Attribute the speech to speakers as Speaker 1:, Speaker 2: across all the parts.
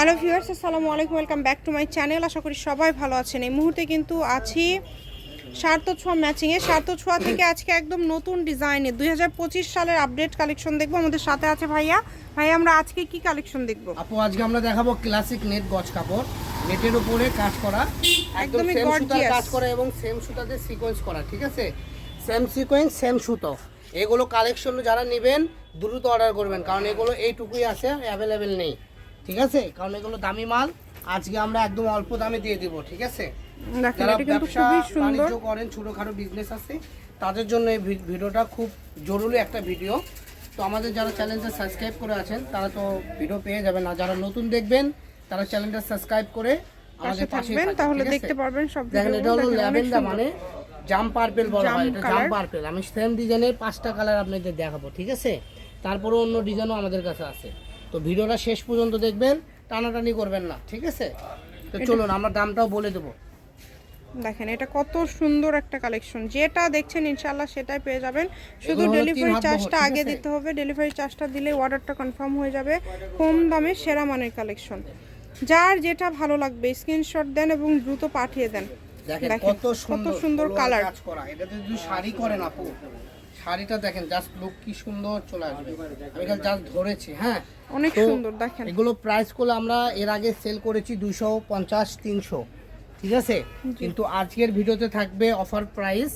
Speaker 1: Hello viewers আসসালামু আলাইকুম welcome back to my channel. আশা করি সবাই ভালো আছেন। এই মুহূর্তে কিন্তু আছি সার্থ ছোঁয়া ম্যাচিংয়ে সার্থ ছোঁয়া থেকে আজকে একদম নতুন ডিজাইনে দু হাজার পঁচিশ সালের আপডেট কালেকশন দেখব। আমাদের সাথে আছে ভাইয়া। ভাইয়া আমরা আজকে কি কালেকশন দেখব?
Speaker 2: আপু আজকে আমরা দেখাবো ক্লাসিক নেট গজ কাপড়। নেটের উপরে কাজ করা। একদম
Speaker 1: একদমই
Speaker 2: কাজ করা এবং সেম সুতাতে সিকোয়েন্স করা ঠিক আছে? সেম সিকোয়েন্স সেম সুতো। এগুলো কালেকশন যারা নেবেন দ্রুত অর্ডার করবেন। কারণ এগুলো এইটুকুই আছে অ্যাভেলেবেল নেই। ঠিক আছে? কারণ এগুলো দামি মাল। আজকে আমরা একদম অল্প দামে দিয়ে দিব ঠিক আছে? যারা ব্যবসা বাণিজ্য করেন ছোটোখাটো বিজনেস আছে তাদের জন্য এই ভিডিওটা খুব জরুরি একটা ভিডিও তো আমাদের যারা চ্যানেলটা সাবস্ক্রাইব করে আছেন তারা তো ভিডিও পেয়ে যাবেন। আর যারা নতুন দেখবেন তারা চ্যানেলটা সাবস্ক্রাইব করে আমাদের পাশে
Speaker 1: তাহলে দেখতে পারবেন সব
Speaker 2: দেখেন এটা হলো ল্যাভেন্ডার মানে জাম পার্পেল বলা হয় এটা জাম পার্পেল আমি সেম ডিজাইনের পাঁচটা কালার আপনাদের দেখাবো ঠিক আছে? তারপরে অন্য ডিজাইনও আমাদের কাছে আছে। তো ভিডিওটা শেষ পর্যন্ত দেখবেন টানাটানি করবেন না ঠিক আছে? তো চলুন আমরা দামটাও বলে দেবো।
Speaker 1: দেখেন এটা কত সুন্দর একটা কালেকশন যেটা দেখছেন ইনশাল্লাহ সেটাই পেয়ে যাবেন। শুধু ডেলিভারি চার্জটা আগে দিতে হবে। ডেলিভারি চার্জটা দিলে অর্ডারটা কনফার্ম হয়ে যাবে। কম দামে সেরা মানের কালেকশন যার যেটা ভালো লাগবে স্ক্রিনশট দেন এবং দ্রুত পাঠিয়ে দেন।
Speaker 2: দেখেন কত
Speaker 1: কত
Speaker 2: সুন্দর
Speaker 1: কালার
Speaker 2: কাজ করা। এটাতে যদি শাড়ি করেন আপু শাড়িটা দেখেন জাস্ট লুক কি সুন্দর চলে আসবে। আমি এখানে জাস্ট ধরেছি হ্যাঁ?
Speaker 1: অনেক সুন্দর দেখেন।
Speaker 2: এগুলো প্রাইস করে আমরা এর আগে সেল করেছি দুশো পঞ্চাশ তিনশো ঠিক আছে? কিন্তু আজকের ভিডিওতে থাকবে অফার প্রাইস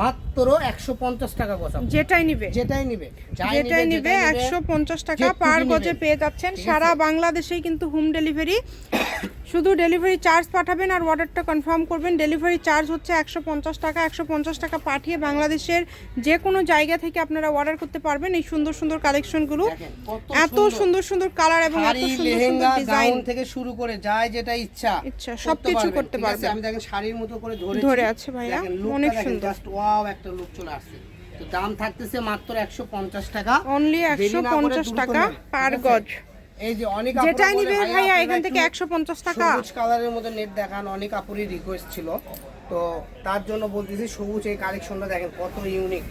Speaker 2: মাত্র একশো পঞ্চাশ টাকা কথা
Speaker 1: যেটাই নিবে।
Speaker 2: যেটাই নিবে।
Speaker 1: যেটাই নিবে একশো পঞ্চাশ টাকা পার গজে পেয়ে যাচ্ছেন। সারা বাংলাদেশেই কিন্তু হোম ডেলিভারি। শুধু ডেলিভারি চার্জ পাঠাবেন আর অর্ডারটা কনফার্ম করবেন। ডেলিভারি চার্জ হচ্ছে একশো পঞ্চাশ টাকা। একশো পঞ্চাশ টাকা পাঠিয়ে বাংলাদেশের যে কোনো জায়গা থেকে আপনারা অর্ডার করতে পারবেন। এই সুন্দর সুন্দর কালেকশনগুলো। এত সুন্দর। সুন্দর কালার এবং এত সুন্দর সুন্দর ডিজাইন
Speaker 2: থেকে শুরু করে যাই যেটা ইচ্ছা
Speaker 1: ইচ্ছা, সবকিছু করতে পারবেন।
Speaker 2: আমি দেখেন শাড়ির মতো করে ধরে
Speaker 1: ধরে আছে ভাইয়া, অনেক সুন্দর।
Speaker 2: জাস্ট ওয়াও একটা লুক চলে আসছে। তো দাম থাকতেছে মাত্র 150 টাকা।
Speaker 1: অনলি একশো পঞ্চাশ টাকা পার গজ।
Speaker 2: এই যে অনেক
Speaker 1: যেটাই নিবে
Speaker 2: ভাইয়া,
Speaker 1: এখান থেকে
Speaker 2: একটু
Speaker 1: একশো পঞ্চাশ টাকা।
Speaker 2: সবুজ কালারের মধ্যে নেট দেখান অনেক আপুরই রিকোয়েস্ট ছিল। তো তার জন্য বলতেছি সবুজ এই কালেকশনটা দেখেন কত ইউনিক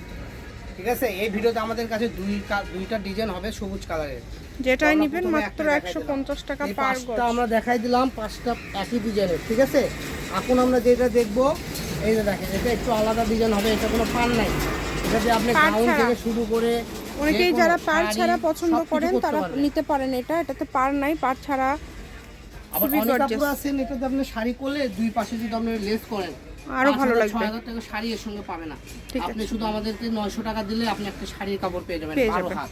Speaker 2: ঠিক আছে? এই ভিডিওতে আমাদের কাছে দুই দুইটা ডিজাইন হবে সবুজ কালারের।
Speaker 1: যেটাই নিবেন মাত্র
Speaker 2: একটা দেখাই
Speaker 1: একশো
Speaker 2: দিলাম।
Speaker 1: পঞ্চাশ টাকা পার গজ।
Speaker 2: আমরা দেখাই দিলাম পাঁচটা একই ডিজাইনের ঠিক আছে? এখন আমরা যেটা দেখব এই যে দেখেন এটা একটু আলাদা ডিজাইন হবে এটা কোনো পান নাই। এটাতে আপনি গাউন থেকে শুরু করে
Speaker 1: অনেকেই যারা পার ছাড়া পছন্দ করেন তারা নিতে পারেন এটা এটাতে পার নাই পার ছাড়া
Speaker 2: আবার অনেক কাপড় আছেন এটাতে আপনি শাড়ি করলে দুই পাশে যদি আপনি লেস করেন আরও
Speaker 1: ভালো লাগবে।
Speaker 2: ছয় হাজার টাকা শাড়ি এর সঙ্গে পাবে না। আপনি শুধু আমাদেরকে নয়শো টাকা দিলে আপনি একটা শাড়ির কাপড় পেয়ে যাবেন।
Speaker 1: পেয়ে
Speaker 2: বারো
Speaker 1: যাবেন,
Speaker 2: হাত।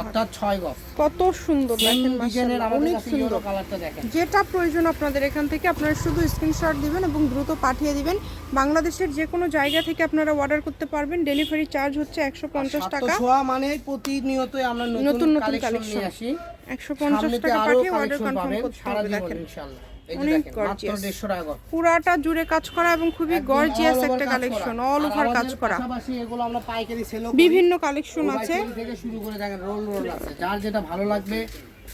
Speaker 2: অর্থাৎ ছয় গজ।
Speaker 1: কত সুন্দর
Speaker 2: সেম
Speaker 1: দেখেন
Speaker 2: ডিজাইনের
Speaker 1: অনেক সুন্দর।
Speaker 2: কালারটা দেখেন।
Speaker 1: যেটা প্রয়োজন আপনাদের এখান থেকে আপনারা শুধু স্ক্রিনশট দিবেন এবং দ্রুত পাঠিয়ে দিবেন। বাংলাদেশের যে কোনো জায়গা থেকে আপনারা অর্ডার করতে পারবেন। ডেলিভারি চার্জ হচ্ছে একশো পঞ্চাশ
Speaker 2: সাতশো
Speaker 1: টাকা।
Speaker 2: ছোঁয়া মানে প্রতিনিয়ত আমরা
Speaker 1: নতুন
Speaker 2: নতুন কালেকশন নিয়ে আসি।
Speaker 1: একশো পঞ্চাশ
Speaker 2: সামনেতে
Speaker 1: টাকা পাঠিয়ে অর্ডার কনফার্ম করতে
Speaker 2: সারা
Speaker 1: হবে দেখেন।
Speaker 2: ইনশাআল্লাহ।
Speaker 1: অনেক
Speaker 2: দেখেন মাত্র
Speaker 1: gorgeous।
Speaker 2: 150 টাকা গজ।
Speaker 1: পুরাটা জুড়ে কাজ করা এবং খুবই গর্জিয়াস একটা কালেকশন। অল ওভার কাজ করা।
Speaker 2: এগুলো আমরা পাইকারি সেলও
Speaker 1: বিভিন্ন কালেকশন আছে।
Speaker 2: থেকে শুরু করে দেখেন রোল রোল আছে। যার যেটা ভালো লাগবে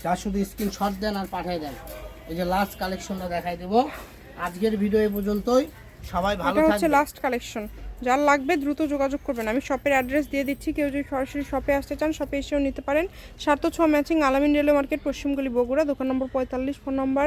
Speaker 2: যার শুধু স্ক্রিনশট দেন আর পাঠিয়ে দেন। এই যে লাস্ট কালেকশনটা দেখাই দেব। আজকের ভিডিও এই পর্যন্তই। সবাই ভালো
Speaker 1: এটা হচ্ছে লাস্ট কালেকশন যার লাগবে দ্রুত যোগাযোগ করবেন। আমি শপের অ্যাড্রেস দিয়ে দিচ্ছি। কেউ যদি সরাসরি শপে আসতে চান শপে এসেও নিতে পারেন। সার্থ ছ ম্যাচিং আলামিন রেলওয়ে মার্কেট পশ্চিমগুলি বগুড়া দোকান নম্বর পঁয়তাল্লিশ phone number